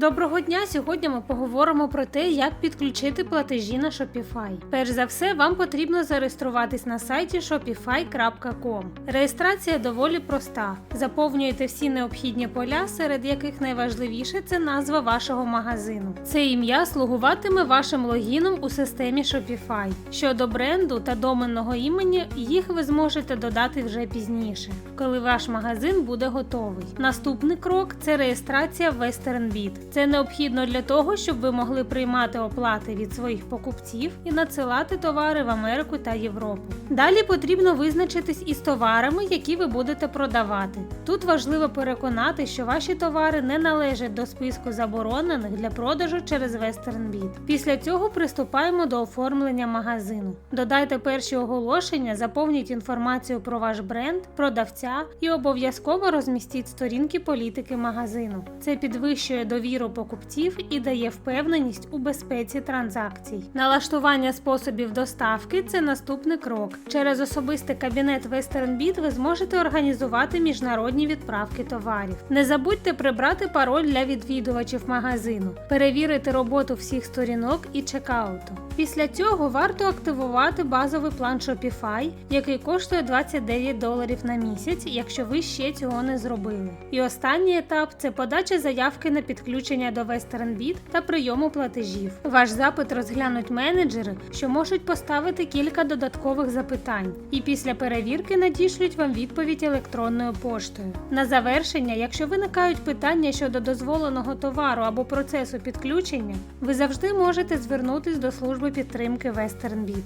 Доброго дня! Сьогодні ми поговоримо про те, як підключити платежі на Shopify. Перш за все, вам потрібно зареєструватись на сайті shopify.com. Реєстрація доволі проста. Заповнюєте всі необхідні поля, серед яких найважливіше це назва вашого магазину. Це ім'я слугуватиме вашим логіном у системі Shopify. Щодо бренду та доменного імені, їх ви зможете додати вже пізніше, коли ваш магазин буде готовий. Наступний крок це реєстрація WesternBit. Це необхідно для того, щоб ви могли приймати оплати від своїх покупців і надсилати товари в Америку та Європу. Далі потрібно визначитись із товарами, які ви будете продавати. Тут важливо переконати, що ваші товари не належать до списку заборонених для продажу через WesternBit. Після цього приступаємо до оформлення магазину. Додайте перші оголошення, заповніть інформацію про ваш бренд, продавця і обов'язково розмістіть сторінки політики магазину. Це підвищує довіру покупців і дає впевненість у безпеці транзакцій. Налаштування способів доставки це наступний крок. Через особистий кабінет WesternBit ви зможете організувати міжнародні відправки товарів. Не забудьте прибрати пароль для відвідувачів магазину, перевірити роботу всіх сторінок і чекауту. Після цього варто активувати базовий план Shopify, який коштує 29 доларів на місяць, якщо ви ще цього не зробили. І останній етап це подача заявки на підключення до WesternBit та прийому платежів. Ваш запит розглянуть менеджери, що можуть поставити кілька додаткових запитань, і після перевірки надішлють вам відповідь електронною поштою. На завершення, якщо виникають питання щодо дозволеного товару або процесу підключення, ви завжди можете звернутись до служби підтримки WesternBit.